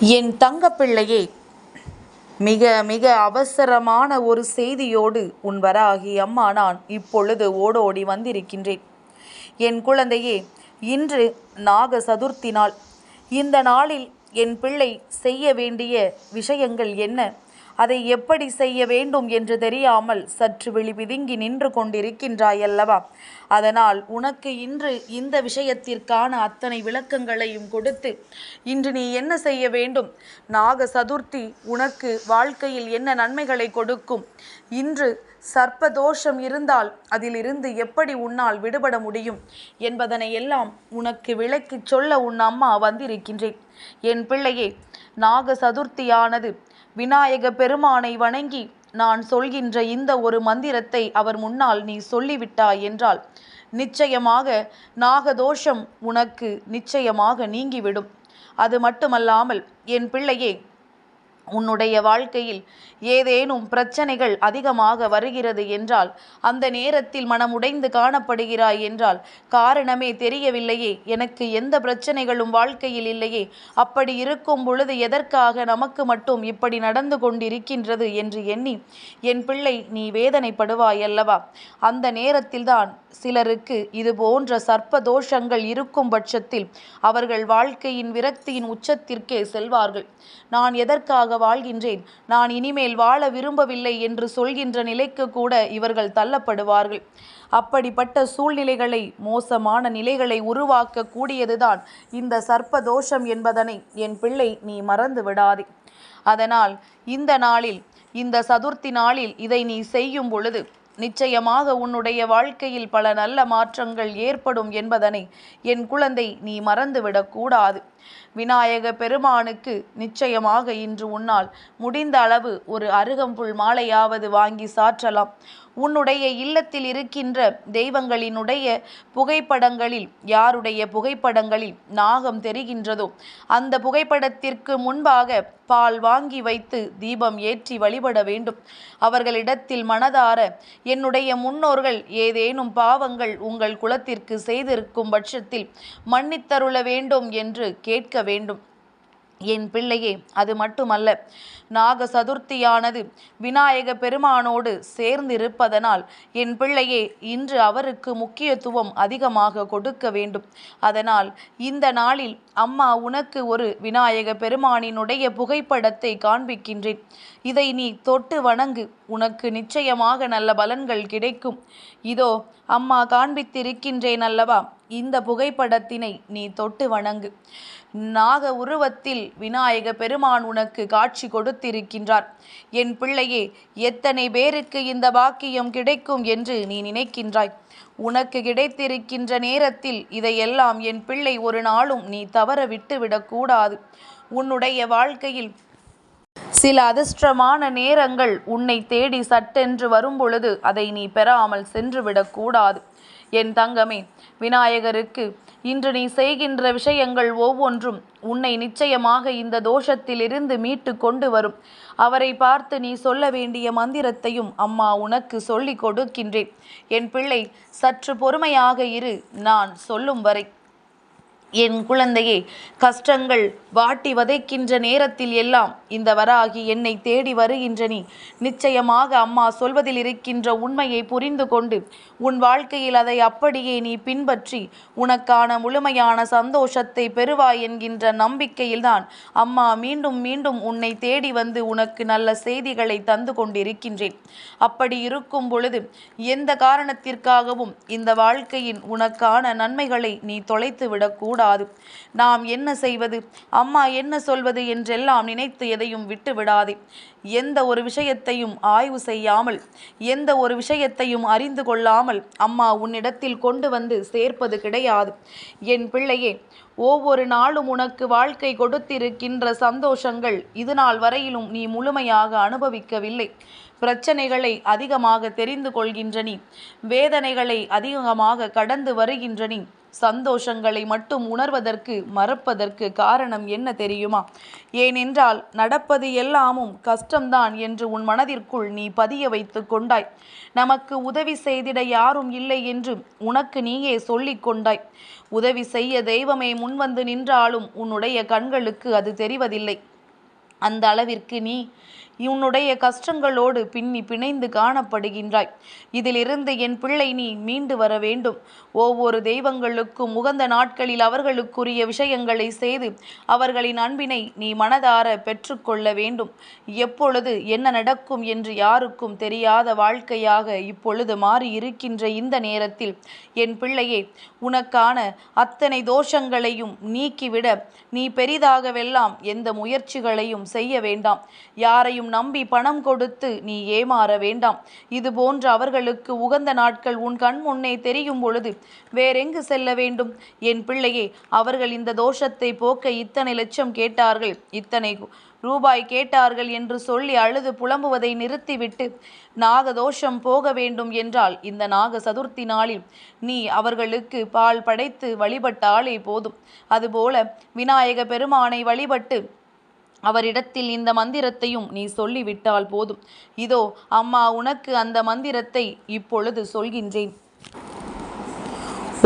என் தங்கப்பிள்ளையே மிக மிக அவசரமான ஒரு செய்தியோடு உன் வராகி அம்மா நான் இப்பொழுது ஓடோடி வந்திருக்கின்றேன். என் குழந்தையே இன்று நாக சதுர்த்தி நாள். இந்த நாளில் என் பிள்ளை செய்ய வேண்டிய விஷயங்கள் என்ன? அதை எப்படி செய்ய வேண்டும் என்று தெரியாமல் சற்று விழி விதுங்கி நின்று கொண்டிருக்கின்றாய் அல்லவா? அதனால் உனக்கு இன்று இந்த விஷயத்திற்கான அத்தனை விளக்கங்களையும் கொடுத்து இன்று நீ என்ன செய்ய வேண்டும்? நாக சதுர்த்தி உனக்கு வாழ்க்கையில் என்ன நன்மைகளை கொடுக்கும்? இன்று சர்ப்பதோஷம் இருந்தால் அதிலிருந்து எப்படி உன்னால் விடுபட முடியும்? என்பதனை எல்லாம் உனக்கு விளக்கிச் சொல்ல உன் அம்மா வந்திருக்கின்றேன். என் பிள்ளையே நாக சதுர்த்தியானது விநாயக பெருமானை வணங்கி நான் சொல்கின்ற இந்த ஒரு மந்திரத்தை அவர் முன்னால் நீ சொல்லிவிட்டாய் என்றால் நிச்சயமாக நாகதோஷம் உனக்கு நிச்சயமாக நீங்கிவிடும். அது மட்டுமல்லாமல் என் பிள்ளையே உன்னுடைய வாழ்க்கையில் ஏதேனும் பிரச்சனைகள் அதிகமாக வருகிறது என்றால் அந்த நேரத்தில் மனமுடைந்து காணப்படுகிறாய் என்றால் காரணமே தெரியவில்லையே. எனக்கு எந்த பிரச்சனைகளும் வாழ்க்கையில் இல்லையே. அப்படி இருக்கும் பொழுது எதற்காக நமக்கு மட்டும் இப்படி நடந்து கொண்டிருக்கின்றது என்று எண்ணி என் பிள்ளை நீ வேதனைப்படுவாய் அல்லவா? அந்த நேரத்தில்தான் சிலருக்கு இது போன்ற சர்ப்ப தோஷங்கள் இருக்கும் பட்சத்தில் அவர்கள் வாழ்க்கையின் விரக்தியின் உச்சத்திற்கே செல்வார்கள். நான் எதற்காக வாழ்கின்றேன். நான் இனிமேல் வாழ விரும்பவில்லை என்று சொல்கின்ற நிலைக்கு கூட இவர்கள் தள்ளப்படுவார்கள். அப்படிப்பட்ட சூழ்நிலைகளை மோசமான நிலைகளை உருவாக்க கூடியதுதான் இந்த சர்ப்பதோஷம் என்பதனை என் பிள்ளை நீ மறந்து விடாதே. அதனால் இந்த நாளில் இந்த சதுர்த்தி நாளில் இதை நீ செய்யும் பொழுது நிச்சயமாக உன்னுடைய வாழ்க்கையில் பல நல்ல மாற்றங்கள் ஏற்படும் என்பதனை என் குழந்தை நீ மறந்துவிடக்கூடாது விநாயக பெருமானுக்கு நிச்சயமாக இன்று உன்னால் முடிந்த அளவு ஒரு அருகம்புல் மாலையாவது வாங்கி சாற்றலாம். உன்னுடைய இல்லத்தில் இருக்கின்ற தெய்வங்களினுடைய புகைப்படங்களில் யாருடைய புகைப்படங்களில் நாகம் தெரிகின்றதோ அந்த புகைப்படத்திற்கு முன்பாக பால் வாங்கி வைத்து தீபம் ஏற்றி வழிபட வேண்டும். அவர்களிடத்தில் மனதார என்னுடைய முன்னோர்கள் ஏதேனும் பாவங்கள் உங்கள் குலத்திற்கு செய்திருக்கும் பட்சத்தில் மன்னித்தருள வேண்டும் என்று கேட்க வேண்டும். என் பிள்ளையே அது மட்டுமல்ல நாக சதுர்த்தியானது விநாயக பெருமானோடு சேர்ந்திருப்பதனால் என் பிள்ளையே இன்று அவருக்கு முக்கியத்துவம் அதிகமாக கொடுக்க வேண்டும். அதனால் இந்த நாளில் அம்மா உனக்கு ஒரு விநாயக பெருமானினுடைய புகைப்படத்தை காண்பிக்கின்றேன். இதை நீ தொட்டு வணங்கு. உனக்கு நிச்சயமாக நல்ல பலன்கள் கிடைக்கும். இதோ அம்மா காண்பித்திருக்கின்றேன் அல்லவா? இந்த புகைப்படத்தினை நீ தொட்டு வணங்கு. நாக உருவத்தில் விநாயக பெருமான் உனக்கு காட்சி கொடுத்திருக்கின்றார். என் பிள்ளையே எத்தனை பேருக்கு இந்த பாக்கியம் கிடைக்கும் என்று நீ நினைக்கின்றாய். உனக்கு கிடைத்திருக்கின்ற நேரத்தில் இதையெல்லாம் என் பிள்ளை ஒரு நாளும் நீ தவற விட்டுவிடக்கூடாது. உன்னுடைய வாழ்க்கையில் சில அதிர்ஷ்டமான நேரங்கள் உன்னை தேடி சட்டென்று வரும்பொழுது அதை நீ பெறாமல் சென்றுவிடக்கூடாது என் தங்கமே விநாயகருக்கு இன்று நீ செய்கின்ற விஷயங்கள் ஒவ்வொன்றும் உன்னை நிச்சயமாக இந்த தோஷத்திலிருந்து மீட்டு கொண்டு வரும். அவரை பார்த்து நீ சொல்ல வேண்டிய மந்திரத்தையும் அம்மா உனக்கு சொல்லிக் கொடுக்கின்றேன். என் பிள்ளை சற்று பொறுமையாக இரு நான் சொல்லும் வரை. என் குழந்தையே கஷ்டங்கள் வாட்டி வதைக்கின்ற நேரத்தில் எல்லாம் இந்த வராகி என்னை தேடி வருகின்ற நீ. நிச்சயமாக அம்மா சொல்வதில் இருக்கின்ற உண்மையை புரிந்து கொண்டு உன் வாழ்க்கையில் அதை அப்படியே நீ பின்பற்றி உனக்கான முழுமையான சந்தோஷத்தை பெறுவாய் என்கின்ற நம்பிக்கையில்தான் அம்மா மீண்டும் மீண்டும் உன்னை தேடி வந்து உனக்கு நல்ல செய்திகளை தந்து கொண்டிருக்கின்றேன். அப்படி இருக்கும் பொழுது எந்த காரணத்திற்காகவும் இந்த வாழ்க்கையின் உனக்கான நன்மைகளை நீ தொலைத்து விடக்கூடாது. கூடாது. நாம் என்ன செய்வது? அம்மா என்ன சொல்வது என்றெல்லாம் நினைத்து எதையும் விட்டு விடாதே எந்த ஒரு விஷயத்தையும் ஆய்வு செய்யாமல் எந்த ஒரு விஷயத்தையும் அறிந்து கொள்ளாமல் அம்மா உன்னிடத்தில் கொண்டு வந்து சேர்ப்பது கிடையாது. என் பிள்ளையே ஒவ்வொரு நாளும் உனக்கு வாழ்க்கை கொடுத்திருக்கின்ற சந்தோஷங்கள் இது நாள் வரையிலும் நீ முழுமையாக அனுபவிக்கவில்லை. பிரச்சனைகளை அதிகமாக தெரிந்து கொள்கின்ற நீ வேதனைகளை அதிகமாக கடந்து வருகின்ற நீ சந்தோஷங்களை மட்டும் உணர்வதற்கு மறப்பதற்கு காரணம் என்ன தெரியுமா? ஏனென்றால் நடப்பது எல்லாமும் கஷ்டம்தான் என்று உன் மனதிற்குள் நீ பதிய வைத்து கொண்டாய். நமக்கு உதவி செய்திட யாரும் இல்லை என்று உனக்கு நீயே சொல்லிக் கொண்டாய். உதவி செய்ய தெய்வமே முன்வந்து நின்றாலும் உன்னுடைய கண்களுக்கு அது தெரிவதில்லை. அந்த அளவிற்கு நீ உன்னுடைய கஷ்டங்களோடு பின்னி பிணைந்து காணப்படுகின்றாய். இதிலிருந்து என் பிள்ளை நீ மீண்டு வர வேண்டும். ஒவ்வொரு தெய்வங்களுக்கும் உகந்த நாட்களில் அவர்களுக்குரிய விஷயங்களை செய்து அவர்களின் அன்பினை நீ மனதார பெற்றுக்கொள்ள வேண்டும். எப்பொழுது என்ன நடக்கும் என்று யாருக்கும் தெரியாத வாழ்க்கையாக இப்பொழுது மாறி இருக்கின்ற இந்த நேரத்தில் என் பிள்ளையே உனக்கான அத்தனை தோஷங்களையும் நீக்கிவிட நீ பெரிதாகவெல்லாம் எந்த முயற்சிகளையும் செய்ய வேண்டாம். யாரையும் யாரையும் நம்பி பணம் கொடுத்து நீ ஏமாற வேண்டாம். இது போன்ற அவர்களுக்கு உகந்த நாட்கள் உன் கண் முன்னே தெரியும் பொழுது வேறெங்கு செல்ல வேண்டும்? என் பிள்ளையே அவர்கள் இந்த தோஷத்தை போக்க இத்தனை லட்சம் கேட்டார்கள். இத்தனை ரூபாய் கேட்டார்கள் என்று சொல்லி அழுது புலம்புவதை நிறுத்திவிட்டு நாகதோஷம் போக வேண்டும் என்றால் இந்த நாக சதுர்த்தி நாளில் நீ அவர்களுக்கு பால் படைத்து வழிபட்டாலே போதும். அதுபோல விநாயக பெருமானை வழிபட்டு அவரிடத்தில் இந்த மந்திரத்தையும் நீ சொல்லிவிட்டால் போதும். இதோ அம்மா உனக்கு அந்த மந்திரத்தை இப்பொழுது சொல்கின்றேன்.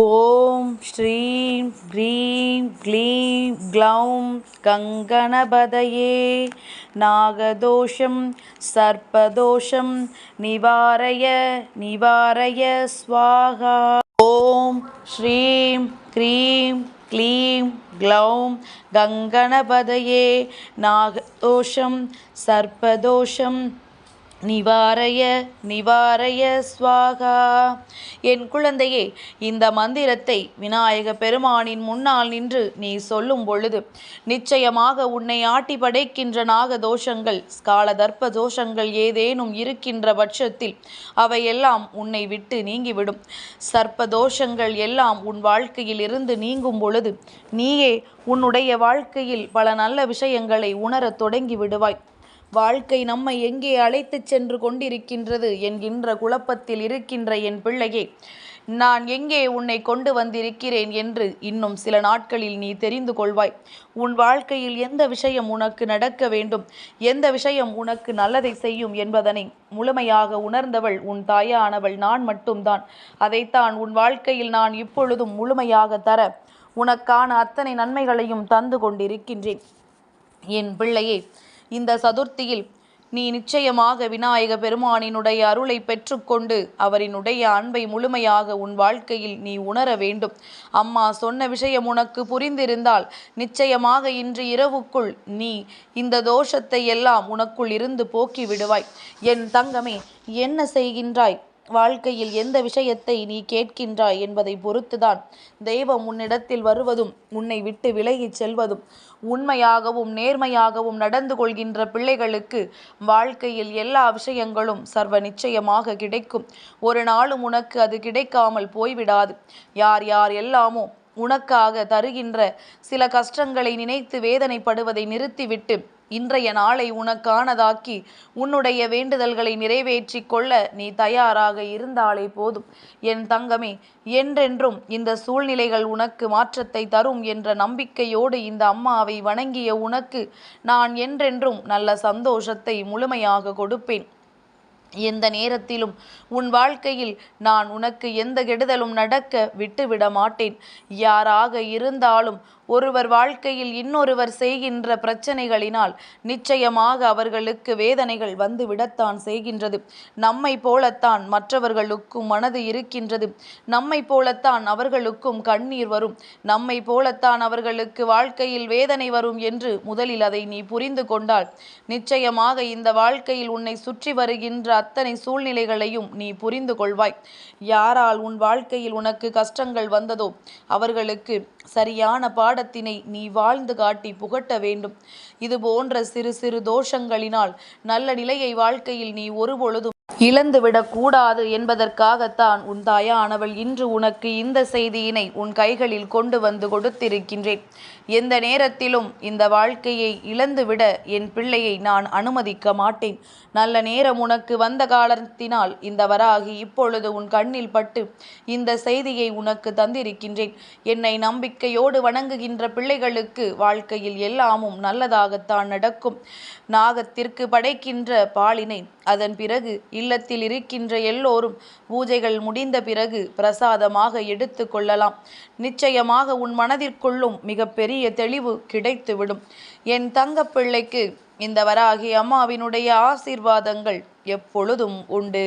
ஓம் ஸ்ரீம் க்ரீம் க்ளீம் க்ளௌம் கங்கணபதயே நாகதோஷம் சர்ப்பதோஷம் நிவாரய நிவாரய ஸ்வாகா. ஓம் ஸ்ரீம் க்ரீம் க்ளீம் க்ளௌம் கங்கணபதயே நாகதோஷம் சர்ப்பதோஷம் நிவாரய நிவாரய ஸ்வாகா என் குழந்தையே இந்த மந்திரத்தை விநாயக பெருமானின் முன்னால் நின்று நீ சொல்லும் பொழுது நிச்சயமாக உன்னை ஆட்டி படைக்கின்ற நாக தோஷங்கள் ஸ்காலதர்ப்ப தர்ப்ப தோஷங்கள் ஏதேனும் இருக்கின்ற பட்சத்தில் அவையெல்லாம் உன்னை விட்டு நீங்கிவிடும். சர்ப்ப தோஷங்கள் எல்லாம் உன் வாழ்க்கையில் இருந்து நீங்கும் பொழுது நீயே உன்னுடைய வாழ்க்கையில் பல நல்ல விஷயங்களை உணரத் தொடங்கி விடுவாய். வாழ்க்கை நம்மை எங்கே அழைத்துச் சென்று கொண்டிருக்கின்றது என்கின்ற குழப்பத்தில் இருக்கின்ற என் பிள்ளையே நான் எங்கே உன்னை கொண்டு வந்திருக்கிறேன் என்று இன்னும் சில நாட்களில் நீ தெரிந்து கொள்வாய். உன் வாழ்க்கையில் எந்த விஷயம் உனக்கு நடக்க வேண்டும்? எந்த விஷயம் உனக்கு நல்லதை செய்யும் என்பதனை முழுமையாக உணர்ந்தவள் உன் தாயானவள் நான் மட்டும்தான். அதைத்தான் உன் வாழ்க்கையில் நான் இப்பொழுதும் முழுமையாக தர உனக்கான அத்தனை நன்மைகளையும் தந்து கொண்டிருக்கின்றேன். என் பிள்ளையே இந்த சதுர்த்தியில் நீ நிச்சயமாக விநாயக பெருமானினுடைய அருளை பெற்றுக்கொண்டு அவரினுடைய அன்பை முழுமையாக உன் வாழ்க்கையில் நீ உணர வேண்டும். அம்மா சொன்ன விஷயம் உனக்கு புரிந்திருந்தால் நிச்சயமாக இன்று இரவுக்குள் நீ இந்த தோஷத்தை எல்லாம் உனக்குள் இருந்து போக்கி விடுவாய். என் தங்கமே என்ன செய்கின்றாய்? வாழ்க்கையில் எந்த விஷயத்தை நீ கேட்கின்றாய் என்பதை பொறுத்துதான் தெய்வம் உன்னிடத்தில் வருவதும் உன்னை விட்டு விலகிச் செல்வதும். உண்மையாகவும் நேர்மையாகவும் நடந்து கொள்கின்ற பிள்ளைகளுக்கு வாழ்க்கையில் எல்லா விஷயங்களும் சர்வ நிச்சயமாக கிடைக்கும். ஒரு நாளும் உனக்கு அது கிடைக்காமல் போய்விடாது. யார் யார் எல்லாமோ உனக்காக தருகின்ற சில கஷ்டங்களை நினைத்து வேதனைப்படுவதை நிறுத்திவிட்டு இன்றைய நாளை உனக்கானதாக்கி உன்னுடைய வேண்டுதல்களை நிறைவேற்றி கொள்ள நீ தயாராக இருந்தாலே போதும். என் தங்கமே என்றென்றும் இந்த சூழ்நிலைகள் உனக்கு மாற்றத்தை தரும் என்ற நம்பிக்கையோடு இந்த அம்மாவை வணங்கிய உனக்கு நான் என்றென்றும் நல்ல சந்தோஷத்தை முழுமையாக கொடுப்பேன். எந்த நேரத்திலும் உன் வாழ்க்கையில் நான் உனக்கு எந்த கெடுதலும் நடக்க விட்டுவிட மாட்டேன். யாராக இருந்தாலும் ஒருவர் வாழ்க்கையில் இன்னொருவர் செய்கின்ற பிரச்சனைகளினால் நிச்சயமாக அவர்களுக்கு வேதனைகள் வந்து விடத்தான் செய்கின்றது. நம்மை போலத்தான் மற்றவர்களுக்கும் மனது இருக்கின்றது. நம்மை போலத்தான் அவர்களுக்கும் கண்ணீர் வரும். நம்மை போலத்தான் அவர்களுக்கு வாழ்க்கையில் வேதனை வரும் என்று முதலில் அதை நீ புரிந்து கொண்டால் நிச்சயமாக இந்த வாழ்க்கையில் உன்னை சுற்றி வருகின்ற அத்தனை சூழ்நிலைகளையும் நீ புரிந்து கொள்வாய். யாரால் உன் வாழ்க்கையில் உனக்கு கஷ்டங்கள் வந்ததோ அவர்களுக்கு சரியான பாடத்தினை நீ வாழ்ந்து காட்டி புகட்ட வேண்டும். இது போன்ற சிறு சிறு தோஷங்களினால் நல்ல நிலையை வாழ்க்கையில் நீ ஒருபொழுதும் இழந்துவிடக்கூடாது என்பதற்காகத்தான் உன் தாயானவள் இன்று உனக்கு இந்த செய்தியினை உன் கைகளில் கொண்டு வந்து கொடுத்திருக்கின்றேன். எந்த நேரத்திலும் இந்த வாழ்க்கையை இழந்துவிட என் பிள்ளையை நான் அனுமதிக்க மாட்டேன். நல்ல நேரம் உனக்கு வந்த காலத்தினால் இந்த வராகி இப்பொழுது உன் கண்ணில் பட்டு இந்த செய்தியை உனக்கு தந்திருக்கின்றேன். என்னை நம்பிக்கையோடு வணங்குகின்ற பிள்ளைகளுக்கு வாழ்க்கையில் எல்லாமும் நல்லதாகத்தான் நடக்கும். நாகத்திற்கு படைக்கின்ற பாலினை அதன் பிறகு இல்லத்தில் இருக்கின்ற எல்லோரும் பூஜைகள் முடிந்த பிறகு பிரசாதமாக எடுத்து கொள்ளலாம். நிச்சயமாக உன் மனதிற்குள்ளும் மிகப்பெரிய தெளிவு கிடைத்துவிடும். என் தங்கப்பிள்ளைக்கு இந்த வராகி அம்மாவினுடைய ஆசீர்வாதங்கள் எப்பொழுதும் உண்டு.